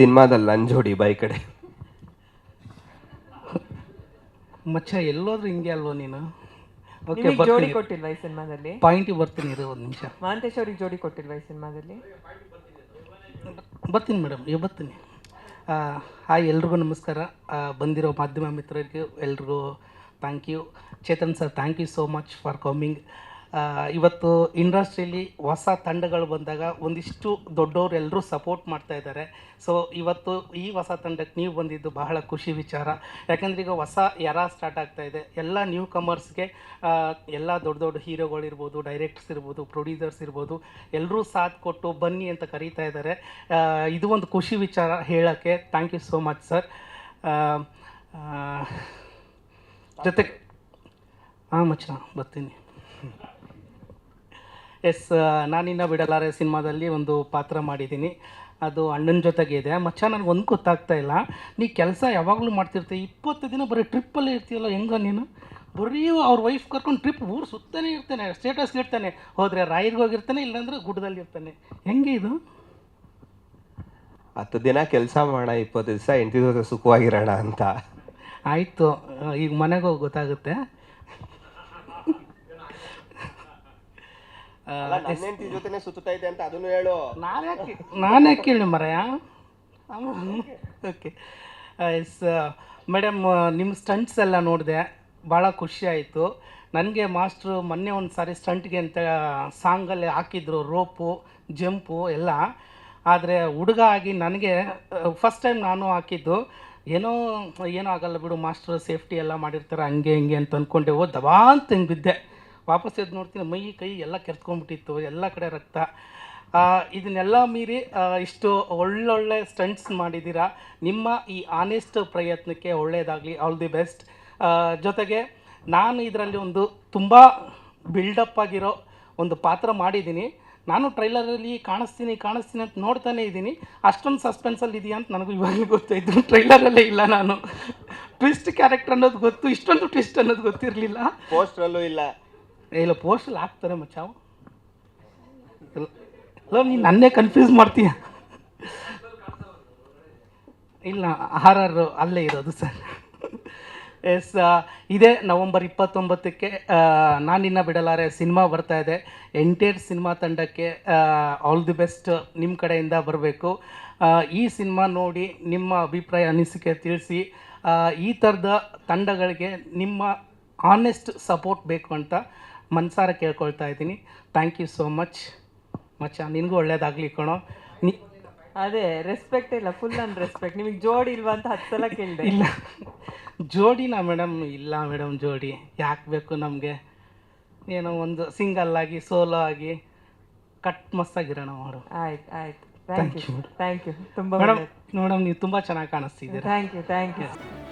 ಸಿನಿಮಾದಲ್ಲಿ ನನ್ನ ಜೋಡಿ ಬೈ ಕಡೆ. ಮಚ್ಚ ಎಲ್ಲೋದ್ರೂ ಹಿಂಗೆ ಅಲ್ವೋ ನೀನು? ಓಕೆ ನಿಮಗೆ ಜೋಡಿ ಕೊಟ್ಟಿಲ್ವ ಈ ಸಿನಿಮಾದಲ್ಲಿ? ಪಾಯಿಂಟಿಗೆ ಬರ್ತೀನಿ ಇರು ಒಂದು ನಿಮಿಷ. ಮಹಾಂತೇಶ್ ಅವ್ರಿಗೆ ಜೋಡಿ ಕೊಟ್ಟಿಲ್ವಾ ಈ ಸಿನಿಮಾದಲ್ಲಿ? ಬರ್ತೀನಿ ಮೇಡಮ್ ಇವ ಬರ್ತೀನಿ. ಆ, ಹಾಯ್ ಎಲ್ರಿಗೂ ನಮಸ್ಕಾರ. ಆ, ಬಂದಿರೋ ಮಾಧ್ಯಮ ಮಿತ್ರರಿಗೆ ಎಲ್ರಿಗೂ thank you Chetan sir thank you so much for coming ಇವತ್ತು ಇಂಡಸ್ಟ್ರಿಯಲ್ಲಿ ಹೊಸ ತಂಡಗಳು ಬಂದಾಗ ಒಂದಿಷ್ಟು ದೊಡ್ಡವರು ಎಲ್ಲರೂ ಸಪೋರ್ಟ್ ಮಾಡ್ತಾ ಇದ್ದಾರೆ. ಸೊ ಇವತ್ತು ಈ ಹೊಸ ತಂಡಕ್ಕೆ ನೀವು ಬಂದಿದ್ದು ಬಹಳ ಖುಷಿ ವಿಚಾರ. ಯಾಕಂದ್ರೆ ಈಗ ಹೊಸ ಎರ ಸ್ಟಾರ್ಟ್ ಆಗ್ತಾ ಇದೆ. ಎಲ್ಲ ನ್ಯೂ ಕಮರ್ಸ್ಗೆ ಎಲ್ಲ ದೊಡ್ಡ ದೊಡ್ಡ ಹೀರೋಗಳಿರ್ಬೋದು ಡೈರೆಕ್ಟರ್ಸ್ ಇರ್ಬೋದು ಪ್ರೊಡ್ಯೂಸರ್ಸ್ ಇರ್ಬೋದು, ಎಲ್ಲರೂ ಸಾಥ್ ಕೊಟ್ಟು ಬನ್ನಿ ಅಂತ ಕರೀತಾ ಇದ್ದಾರೆ. ಇದು ಒಂದು ಖುಷಿ ವಿಚಾರ ಹೇಳೋಕ್ಕೆ thank you so much sir ಜೊತೆಗೆ ಹಾಂ ಮಚ್ಚ ಬರ್ತೀನಿ. ಎಸ್ ನಾನಿನ್ನ ಬಿಡಲಾರೆ ಸಿನಿಮಾದಲ್ಲಿ ಒಂದು ಪಾತ್ರ ಮಾಡಿದ್ದೀನಿ. ಅದು ಅಣ್ಣನ ಜೊತೆಗೆ ಇದೆ. ಮಚ್ಚ ನನಗೆ ಒಂದು ಗೊತ್ತಾಗ್ತಾ ಇಲ್ಲ. ನೀ ಕೆಲಸ ಯಾವಾಗಲೂ ಮಾಡ್ತಿರ್ತೀಯ ಇಪ್ಪತ್ತು ದಿನ ಬರೀ ಟ್ರಿಪ್ಪಲ್ಲೇ ಇರ್ತೀಯಲ್ಲ ಹೆಂಗ ನೀನು? ಬರೀ ಅವ್ರ ವೈಫ್ ಕರ್ಕೊಂಡು ಟ್ರಿಪ್ ಊರು ಸುತ್ತಾನೆ ಇರ್ತಾನೆ ಸ್ಟೇಟಸ್ ಇರ್ತಾನೆ. ಹೋದರೆ ರಾಯರ್ಗೆ ಹೋಗಿರ್ತಾನೆ ಇಲ್ಲಾಂದ್ರೆ ಗುಡ್ಡದಲ್ಲಿ ಇರ್ತಾನೆ. ಹೆಂಗೆ ಇದು? ಹತ್ತು ದಿನ ಕೆಲಸ ಮಾಡ ಇಪ್ಪತ್ತು ದಿವಸ ಎಂಟು ದಿವಸ ಸುಖವಾಗಿರೋಣ ಅಂತ. ಆಯಿತು. ಈಗ ಮನೆಗೆ ಹೋಗಿ ಗೊತ್ತಾಗುತ್ತೆ. ಹೆಂಡತಿ ಜೊತೆನೆ ಸುತ್ತಾ ಇದೆ ಅಂತ ಅದನ್ನು ಹೇಳು. ನಾನೇ ನಾನೇ ಕೇಳಿ ಮರಯ? ಓಕೆ ಎಸ್ ಮೇಡಮ್ ನಿಮ್ಮ ಸ್ಟಂಟ್ಸ್ ಎಲ್ಲ ನೋಡಿದೆ ಭಾಳ ಖುಷಿ ಆಯಿತು. ನನಗೆ ಮಾಸ್ಟ್ರು ಮೊನ್ನೆ ಒಂದು ಸಾರಿ ಸ್ಟಂಟ್ಗೆ ಅಂತ ಸಾಂಗಲ್ಲಿ ಹಾಕಿದ್ರು ರೋಪು ಜಂಪು ಎಲ್ಲ. ಆದರೆ ಹುಡುಗ ಆಗಿ ನನಗೆ ಫಸ್ಟ್ ಟೈಮ್ ನಾನು ಹಾಕಿದ್ದು ಏನೋ ಏನೋ ಆಗಲ್ಲ ಬಿಡು ಮಾಸ್ಟ್ರು ಸೇಫ್ಟಿ ಎಲ್ಲ ಮಾಡಿರ್ತಾರೆ ಹಂಗೆ ಹಿಂಗೆ ಅಂತ ಅನ್ಕೊಂಡೆ ಓ ದಬಾ ಅಂತ ಹಿಂಗೆ ಬಿದ್ದೆ. ವಾಪಸ್ ಎದ್ದು ನೋಡ್ತೀನಿ, ಮೈ, ಕೈ ಎಲ್ಲ ಕೆರ್ತ್ಕೊಂಡ್ಬಿಟ್ಟಿತ್ತು, ಎಲ್ಲ ಕಡೆ ರಕ್ತ. ಇದನ್ನೆಲ್ಲ ಮೀರಿ ಇಷ್ಟು ಒಳ್ಳೊಳ್ಳೆ ಸ್ಟಂಟ್ಸ್ ಮಾಡಿದ್ದೀರಾ ನಿಮ್ಮ ಈ ಆನೆಸ್ಟ್ ಪ್ರಯತ್ನಕ್ಕೆ ಒಳ್ಳೆಯದಾಗಲಿ ಆಲ್ ದಿ ಬೆಸ್ಟ್ ಜೊತೆಗೆ ನಾನು ಇದರಲ್ಲಿ ಒಂದು ತುಂಬ ಬಿಲ್ಡಪ್ ಆಗಿರೋ ಒಂದು ಪಾತ್ರ ಮಾಡಿದ್ದೀನಿ. ನಾನು ಟ್ರೈಲರಲ್ಲಿ ಕಾಣಿಸ್ತೀನಿ ಕಾಣಿಸ್ತೀನಿ ಅಂತ ನೋಡ್ತಾನೆ ಇದ್ದೀನಿ. ಅಷ್ಟೊಂದು ಸಸ್ಪೆನ್ಸಲ್ಲಿ ಇದೆಯಾ ಅಂತ ನನಗೂ ಇವಾಗಲೂ ಗೊತ್ತಾಯಿತು. ಟ್ರೈಲರಲ್ಲೇ ಇಲ್ಲ ನಾನು. ಟ್ವಿಸ್ಟ್ ಕ್ಯಾರೆಕ್ಟರ್ ಅನ್ನೋದು ಗೊತ್ತು, ಇಷ್ಟೊಂದು ಟ್ವಿಸ್ಟ್ ಅನ್ನೋದು ಗೊತ್ತಿರಲಿಲ್ಲ. ಪೋಸ್ಟ್ರಲ್ಲೂ ಇಲ್ಲ. ಇಲ್ಲ ಪೋಸ್ಟಲ್ಲಿ ಹಾಕ್ತಾರೆ ಮಚ್ಚಾವು ಇಲ್ಲ ನೀನು ನನ್ನೇ ಕನ್ಫ್ಯೂಸ್ ಮಾಡ್ತೀಯ? ಇಲ್ಲ ಆರ್ ಆರ್ ಅಲ್ಲೇ ಇರೋದು ಸರ್. ಎಸ್ ಇದೇ ನವಂಬರ್ ಇಪ್ಪತ್ತೊಂಬತ್ತಕ್ಕೆ ನಾನಿನ್ನ ಬಿಡಲಾರೆ ಸಿನಿಮಾ ಬರ್ತಾ ಇದೆ. ಎಂಟೈರ್ ಸಿನಿಮಾ ತಂಡಕ್ಕೆ ಆಲ್ ದಿ ಬೆಸ್ಟ್ ನಿಮ್ಮ ಕಡೆಯಿಂದ ಬರಬೇಕು. ಈ ಸಿನಿಮಾ ನೋಡಿ ನಿಮ್ಮ ಅಭಿಪ್ರಾಯ ಅನಿಸಿಕೆ ತಿಳಿಸಿ. ಈ ಥರದ ತಂಡಗಳಿಗೆ ನಿಮ್ಮ ಆನೆಸ್ಟ್ ಸಪೋರ್ಟ್ ಬೇಕು ಅಂತ ಮನ್ಸಾರ ಕೇಳ್ಕೊಳ್ತಾ ಇದ್ದೀನಿ. ಥ್ಯಾಂಕ್ ಯು ಸೋ ಮಚ್ ಮಚ್ಚ ನಿನಗೂ ಒಳ್ಳೇದಾಗಲಿ ಕಣೋ. ನಿ ಅದೇ ರೆಸ್ಪೆಕ್ಟ್ ಇಲ್ಲ ಫುಲ್ ಅನ್ ರೆಸ್ಪೆಕ್ಟ್ ನಿಮಗೆ ಜೋಡಿ ಇಲ್ವಾ ಅಂತ ಹತ್ತು ಸಲ ಕೇಳಿದೆ. ಇಲ್ಲ. ಜೋಡಿನಾ ಮೇಡಮ್ ಇಲ್ಲ ಮೇಡಮ್ ಜೋಡಿ. ಯಾಕೆ ಬೇಕು ನಮಗೆ? ಏನೋ ಒಂದು ಸಿಂಗಲ್ ಆಗಿ ಸೋಲೋ ಆಗಿ ಕಟ್ ಮಸ್ತಾಗಿರೋಣ ಮಾಡು. ಆಯ್ತು ಆಯ್ತು. ಥ್ಯಾಂಕ್ ಯು ಥ್ಯಾಂಕ್ ಯು ತುಂಬ ಮೇಡಮ್ ಮೇಡಮ್ ನೀವು ತುಂಬ ಚೆನ್ನಾಗಿ ಕಾಣಿಸ್ತಿದ್ದೀರಾ. Thank you thank you